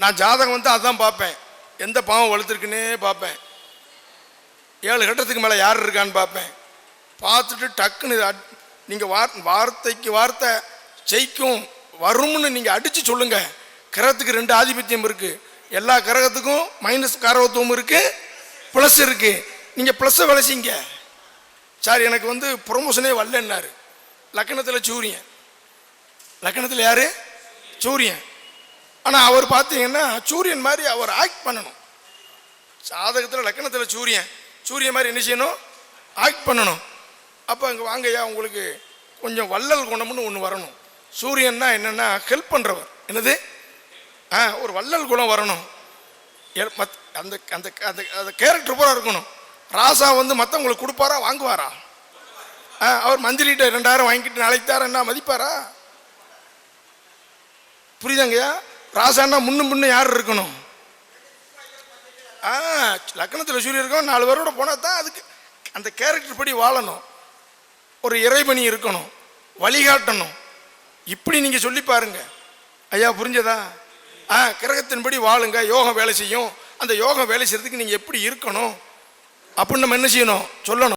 நான் ஜாதகம் வந்து அதான் பார்ப்பேன். எந்த பாவம் வளர்த்துருக்குன்னே பார்ப்பேன். ஏழு கட்டத்துக்கு மேலே யார் இருக்கான்னு பார்ப்பேன். பார்த்துட்டு டக்குன்னு நீங்கள் வார் வார்த்தைக்கு வார்த்தை ஜெயிக்கும் வரும்னு நீங்கள் அடித்து சொல்லுங்க. கிரகத்துக்கு ரெண்டு ஆதிபத்தியம் இருக்குது எல்லா கிரகத்துக்கும் மைனஸ் கரகத்துவம் இருக்குது ப்ளஸ் இருக்குது நீங்கள் ப்ளஸ்ஸை விளைச்சிங்க சார் எனக்கு வந்து ப்ரொமோஷனே வரலன்னாரு. லக்கணத்தில் சூரியன். லக்கணத்தில் யார்? சூரியன். ஆனால் அவர் பார்த்தீங்கன்னா சூரியன் மாதிரி அவர் ஆக்ட் பண்ணணும். சாதகத்தில் லக்கணத்தில் சூரியன். சூரியன் மாதிரி என்ன செய்யணும்? ஆக்ட் பண்ணணும். அப்போ அங்கே வாங்கய்யா உங்களுக்கு கொஞ்சம் வள்ளல் குணம்னு ஒன்று வரணும். சூரியன்னா என்னென்னா ஹெல்ப் பண்ணுறவர் என்னது? ஆ ஒரு வள்ளல் குணம் வரணும். எ- மத்- அந்த அந்த அந்த அந்த கேரக்டர் பூரா இருக்கணும். ராசா வந்து மற்றவங்களுக்கு கொடுப்பாரா வாங்குவாரா? ஆ அவர் மந்திரிகிட்ட ரெண்டாயிரம் வாங்கிட்டு நாளைக்கு தரேன் என்ன மதிப்பாரா? புரியுதாங்கய்யா? ராசான்னா முன்னும் முன்ன யார் இருக்கணும்? ஆ லக்கணத்தில் சூரியன் இருக்கணும் நாலு பேரோட போனால் தான் அதுக்கு அந்த கேரக்டர் படி வாழணும். ஒரு இறைபணி இருக்கணும் வழிகாட்டணும் இப்படி நீங்கள் சொல்லி பாருங்க. ஐயா புரிஞ்சதா? ஆ கிரகத்தின்படி வாழுங்க யோகம் வேலை செய்யும். அந்த யோகம் வேலை செய்யறதுக்கு நீங்கள் எப்படி இருக்கணும்? அப்படின்னு நம்ம என்ன செய்யணும்? சொல்லணும்.